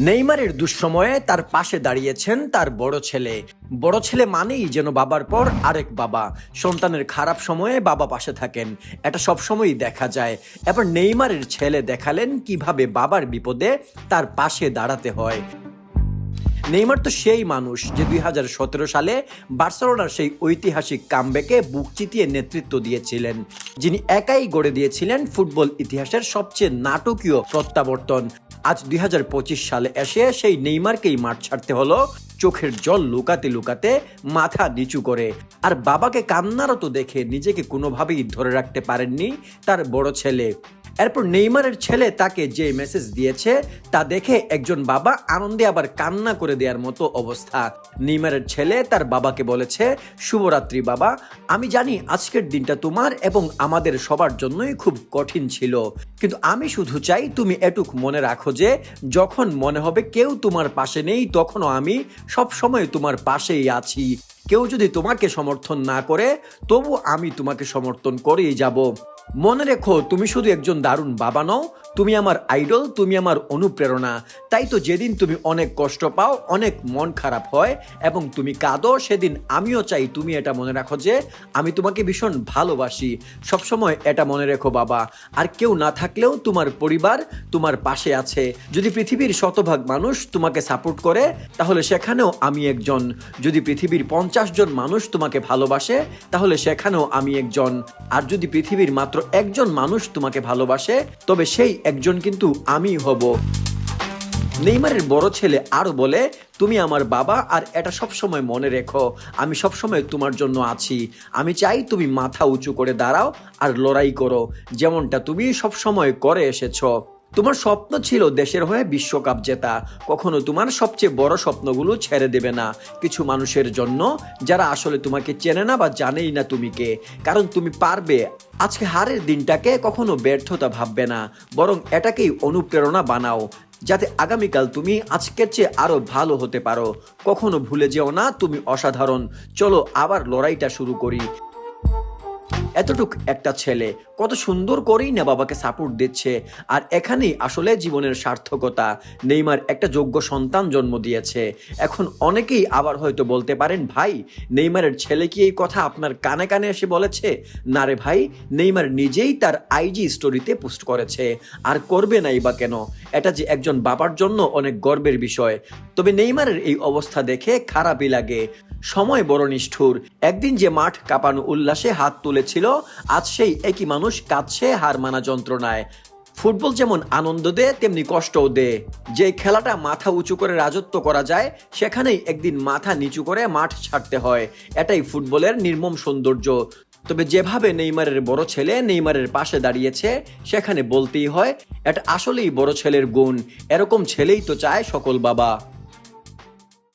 নেইমারের দুঃসময়ে তার পাশে দাঁড়িয়েছেন তার বড় ছেলে। বড় ছেলে মানেই যেন বাবার পর আরেক বাবা। সন্তানের খারাপ সময়ে বাবা পাশে থাকেন। এটা সবসময়ই দেখা যায়। এবার নেইমারের ছেলে দেখালেন কীভাবে বাবার বিপদে তার পাশে দাঁড়াতে হয়। নেইমার তো সেই মানুষ যে দু হাজার সতেরো সালে বার্সেলোনার সেই ঐতিহাসিক কামব্যাকে বুক চিতিয়ে নেতৃত্ব দিয়েছিলেন, যিনি একাই গড়ে দিয়েছিলেন ফুটবল ইতিহাসের সবচেয়ে নাটকীয় প্রত্যাবর্তন। আজ দুই হাজার পঁচিশ সালে এসে সেই নেইমারকেই মাঠ ছাড়তে হলো, চোখের জল লুকাতে লুকাতে, মাথা নিচু করে। আর বাবাকে কান্নারত দেখে নিজেকে কোনোভাবেই ধরে রাখতে পারেননি তার বড় ছেলে। এরপর নেইমারের ছেলে তাকে যে মেসেজ দিয়েছে, তা দেখে একজন বাবা আনন্দে আবার কান্না করে দেওয়ার মতো অবস্থা। নেইমারের ছেলে তার বাবাকে বলেছে, শুভরাত্রি বাবা, আমি জানি আজকের দিনটা তোমার এবং আমাদের সবার জন্যই খুব কঠিন ছিল। কিন্তু আমি শুধু চাই তুমি এটুক মনে রাখো যে, যখন মনে হবে কেউ তোমার পাশে নেই, তখনও আমি সব সময় তোমার পাশেই আছি। কেউ যদি তোমাকে সমর্থন না করে, তবু আমি তোমাকে সমর্থন করেই যাব। মনে রেখো, তুমি শুধু একজন দারুণ বাবা নও, তুমি আমার আইডল, তুমি আমার অনুপ্রেরণা। তাই তো যেদিন তুমি অনেক কষ্ট পাও, অনেক মন খারাপ হয় এবং তুমি কাঁদো, সেদিন আমিও চাই তুমি এটা মনে রাখো যে আমি তোমাকে ভীষণ ভালোবাসি। সবসময় এটা মনে রেখো বাবা। আর কেউ না থাকলেও তোমার পরিবার তোমার পাশে আছে। যদি পৃথিবীর শতভাগ মানুষ তোমাকে সাপোর্ট করে, তাহলে সেখানেও আমি একজন। যদি পৃথিবীর পঞ্চাশ জন মানুষ তোমাকে ভালোবাসে, তাহলে সেখানেও আমি একজন। আর যদি পৃথিবীর মাত্র একজন মানুষ তোমাকে ভালোবাসে, তবে সেই একজন কিন্তু আমি হব। নেইমারের বড় ছেলে আরও বলে, তুমি আমার বাবা আর এটা সবসময় মনে রেখো, আমি সবসময় তোমার জন্য আছি। আমি চাই তুমি মাথা উঁচু করে দাঁড়াও আর লড়াই করো, যেমনটা তুমি সবসময় করে এসেছ। তোমার স্বপ্ন ছিল দেশের হয়ে বিশ্বকাপ জেতা। কখনো তোমার সবচেয়ে বড় স্বপ্নগুলো ছেড়ে দেবে না। কিছু মানুষের জন্য যারা আসলে তোমাকে চেনে না বা জানেই না তুমি কে। কারণ তুমি পারবে। আজকে হারের দিনটাকে কখনো ব্যর্থতা ভাববে না। বরং এটাকেই অনুপ্রেরণা বানাও। যাতে আগামীকাল তুমি আজকের চেয়ে আরও ভালো হতে পারো। কখনো ভুলে যেও না তুমি অসাধারণ। চলো আবার লড়াইটা শুরু করি। এতটুক একটা ছেলে কত সুন্দর করেই না বাবাকে সাপোর্ট দিচ্ছে। আর এখানেই আসলে জীবনের সার্থকতা। নেইমার একটা যোগ্য সন্তান জন্ম দিয়েছে। এখন অনেকেই আবার হয়তো বলতে পারেন, ভাই, নেইমারের ছেলে কি এই কথা আপনার কানে কানে এসে বলেছে? না রে ভাই, নেইমার নিজেই তার আইজি স্টোরিতে পোস্ট করেছে। আর করবে নাই বা কেন? এটা যে একজন বাবার জন্য অনেক গর্বের বিষয়। তবে নেইমারের এই অবস্থা দেখে খারাপই লাগে। সময় বড় নিষ্ঠুর। একদিন যে মাঠ কাঁপানো উল্লাসে হাত তুলেছিল আজ সেই একই মানুষ কাঁদছে, হার মানা যন্ত্রণায়। ফুটবল যেমন আনন্দ দেয়, তেমনি কষ্টও দেয়। যে খেলাটা মাথা উঁচু করে রাজত্ব করা যায়, সেখানেই একদিন মাথা নিচু করে মাঠ ছাড়তে হয়। এটাই ফুটবলের নির্মম সৌন্দর্য। তবে যেভাবে নেইমারের বড় ছেলে নেইমারের পাশে দাঁড়িয়েছে, সেখানে বলতেই হয়, এটা আসলেই বড় ছেলের গুণ। এরকম ছেলেই তো চায় সকল বাবা।